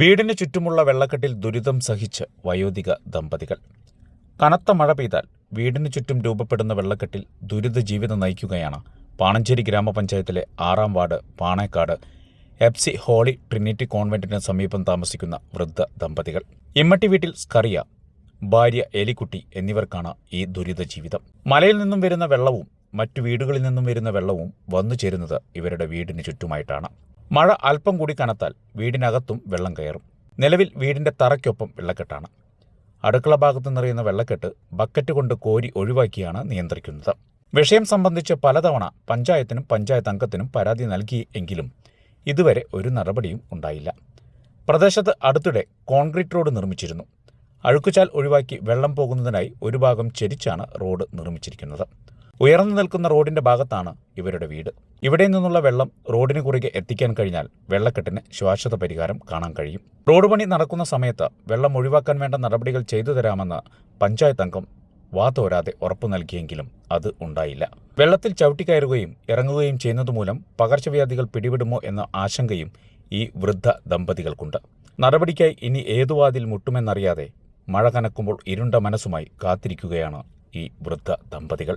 വീടിന് ചുറ്റുമുള്ള വെള്ളക്കെട്ടിൽ ദുരിതം സഹിച്ച് വയോധിക ദമ്പതികൾ. കനത്ത മഴ പെയ്താൽ വീടിന് ചുറ്റും രൂപപ്പെടുന്ന വെള്ളക്കെട്ടിൽ ദുരിത ജീവിതം നയിക്കുകയാണ് പാണഞ്ചേരി ഗ്രാമപഞ്ചായത്തിലെ ആറാം വാർഡ് പാണേക്കാട് എപ്സി ഹോളി ട്രിനിറ്റി കോൺവെന്റിന് സമീപം താമസിക്കുന്ന വൃദ്ധ ദമ്പതികൾ. ഇമ്മട്ടി വീട്ടിൽ സ്കറിയ ഭാര്യ എലിക്കുട്ടി എന്നിവർക്കാണ് ഈ ദുരിത ജീവിതം. മലയിൽ നിന്നും വരുന്ന വെള്ളവും മറ്റു വീടുകളിൽ നിന്നും വരുന്ന വെള്ളവും വന്നു ചേരുന്നത് ഇവരുടെ വീടിന് ചുറ്റുമായിട്ടാണ്. മഴ അല്പം കൂടി കനത്താൽ വീടിനകത്തും വെള്ളം കയറും. നിലവിൽ വീടിന്റെ തറയ്ക്കൊപ്പം വെള്ളക്കെട്ടാണ്. അടുക്കള ഭാഗത്ത് നിറയുന്ന വെള്ളക്കെട്ട് ബക്കറ്റ് കൊണ്ട് കോരി ഒഴിവാക്കിയാണ് നിയന്ത്രിക്കുന്നത്. വിഷയം സംബന്ധിച്ച് പലതവണ പഞ്ചായത്തിനും പഞ്ചായത്ത് അംഗത്തിനും പരാതി നൽകി എങ്കിലും ഇതുവരെ ഒരു നടപടിയും ഉണ്ടായില്ല. പ്രദേശത്ത് അടുത്തിടെ കോൺക്രീറ്റ് റോഡ് നിർമ്മിച്ചിരുന്നു. അഴുക്കുചാൽ ഒഴിവാക്കി വെള്ളം പോകുന്നതിനായി ഒരു ഭാഗം ചെരിച്ചാണ് റോഡ് നിർമ്മിച്ചിരിക്കുന്നത്. ഉയർന്നു നിൽക്കുന്ന റോഡിന്റെ ഭാഗത്താണ് ഇവരുടെ വീട്. ഇവിടെ നിന്നുള്ള വെള്ളം റോഡിന് കുറുകെ എത്തിക്കാൻ കഴിഞ്ഞാൽ വെള്ളക്കെട്ടിന് ശാശ്വത പരിഹാരം കാണാൻ കഴിയും. റോഡ് പണി നടക്കുന്ന സമയത്ത് വെള്ളം ഒഴിവാക്കാൻ വേണ്ട നടപടികൾ ചെയ്തു തരാമെന്ന് പഞ്ചായത്ത് അംഗം വാതോരാതെ ഉറപ്പു നൽകിയെങ്കിലും അത് ഉണ്ടായില്ല. വെള്ളത്തിൽ ചവിട്ടിക്കയറുകയും ഇറങ്ങുകയും ചെയ്യുന്നതുമൂലം പകർച്ചവ്യാധികൾ പിടിപെടുമോ എന്ന ആശങ്കയും ഈ വൃദ്ധ ദമ്പതികൾക്കുണ്ട്. നടപടിക്കായി ഇനി ഏതു വാതിൽ മുട്ടുമെന്നറിയാതെ മഴ കനക്കുമ്പോൾ ഇരുണ്ട മനസ്സുമായി കാത്തിരിക്കുകയാണ് ഈ വൃദ്ധ ദമ്പതികൾ.